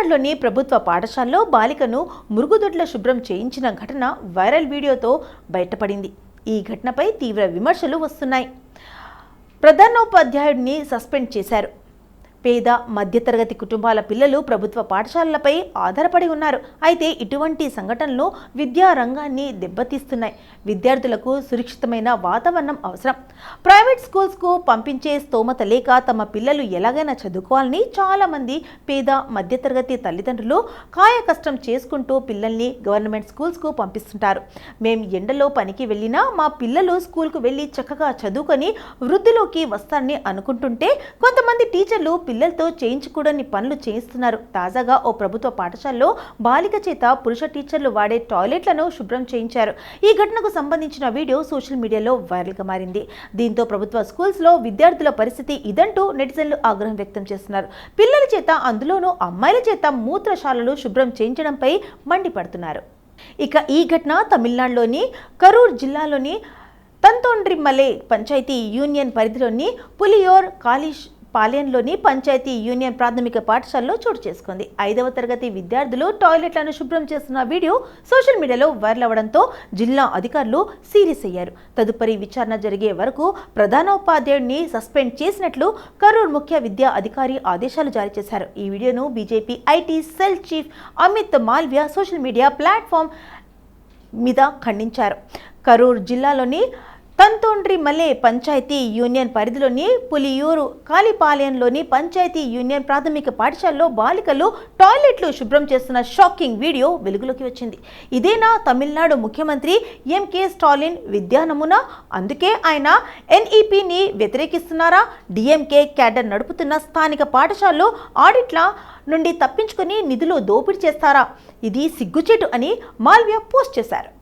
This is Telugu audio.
తమిళనాడులోని ప్రభుత్వ పాఠశాలలో బాలికను మురుగుదొడ్ల శుభ్రం చేయించిన ఘటన వైరల్ వీడియోతో బయటపడింది. ఈ ఘటనపై తీవ్ర విమర్శలు వస్తున్నాయి. ప్రధానోపాధ్యాయుడిని సస్పెండ్ చేశారు. పేద మధ్యతరగతి కుటుంబాల పిల్లలు ప్రభుత్వ పాఠశాలలపై ఆధారపడి ఉన్నారు. అయితే ఇటువంటి సంఘటనలు విద్యా రంగాన్ని దెబ్బతీస్తున్నాయి. విద్యార్థులకు సురక్షితమైన వాతావరణం అవసరం. ప్రైవేట్ స్కూల్స్కు పంపించే స్తోమత లేక తమ పిల్లలు ఎలాగైనా చదువుకోవాలని చాలామంది పేద మధ్యతరగతి తల్లిదండ్రులు కాయ కష్టం చేసుకుంటూ పిల్లల్ని గవర్నమెంట్ స్కూల్స్కు పంపిస్తుంటారు. మేము ఎండలో పనికి వెళ్ళినా మా పిల్లలు స్కూల్కు వెళ్ళి చక్కగా చదువుకొని వృద్ధిలోకి వస్తారని అనుకుంటుంటే కొంతమంది టీచర్లు పిల్లలతో చేయించకూడని పనులు చేయిస్తున్నారు. తాజాగా ఓ ప్రభుత్వ పాఠశాలలో బాలిక చేత పురుష టీచర్లు వాడే టాయిలెట్లను శుభ్రం చేయించారు. ఈ ఘటనకు సంబంధించిన వీడియో సోషల్ మీడియాలో వైరల్గా మారింది. దీంతో ప్రభుత్వ స్కూల్స్లో విద్యార్థుల పరిస్థితి ఇదంటూ నెటిజన్లు ఆగ్రహం వ్యక్తం చేస్తున్నారు. పిల్లల చేత అందులోనూ అమ్మాయిల చేత మూత్రశాలలు శుభ్రం చేయించడంపై మండిపడుతున్నారు. ఇక ఈ ఘటన తమిళనాడులోని కరూర్ జిల్లాలోని తంతోండ్రిమలే పంచాయతీ యూనియన్ పరిధిలోని పులియోర్ కాలిష్ పాలెంలోని పంచాయతీ యూనియన్ ప్రాథమిక పాఠశాలలో చోటు చేసుకుంది. ఐదవ తరగతి విద్యార్థులు టాయిలెట్లను శుభ్రం చేస్తున్న వీడియో సోషల్ మీడియాలో వైరల్ అవడంతో జిల్లా అధికారులు సీరియస్ అయ్యారు. తదుపరి విచారణ జరిగే వరకు ప్రధానోపాధ్యాయుడిని సస్పెండ్ చేసినట్లు కరూర్ ముఖ్య విద్యా అధికారి ఆదేశాలు జారీ చేశారు. ఈ వీడియోను BJP IT cell chief Amit Malviya social media platform మీద ఖండించారు. కరూర్ జిల్లాలోని తంతోండ్రి మలే పంచాయతీ యూనియన్ పరిధిలోని పులియూరు కాలిపాలెంలోని పంచాయతీ యూనియన్ ప్రాథమిక పాఠశాలలో బాలికలు టాయిలెట్లు శుభ్రం చేస్తున్న షాకింగ్ వీడియో వెలుగులోకి వచ్చింది. ఇదేనా తమిళనాడు ముఖ్యమంత్రి ఎంకే స్టాలిన్ విద్యా నమూనా? అందుకే ఆయన ఎన్ఈపిని వ్యతిరేకిస్తున్నారా? డిఎంకే క్యాడర్ నడుపుతున్న స్థానిక పాఠశాలలో ఆడిట్ల నుండి తప్పించుకుని నిధులు దోపిడీ చేస్తారా? ఇది సిగ్గుచేటు అని మాల్వియా పోస్ట్ చేశారు.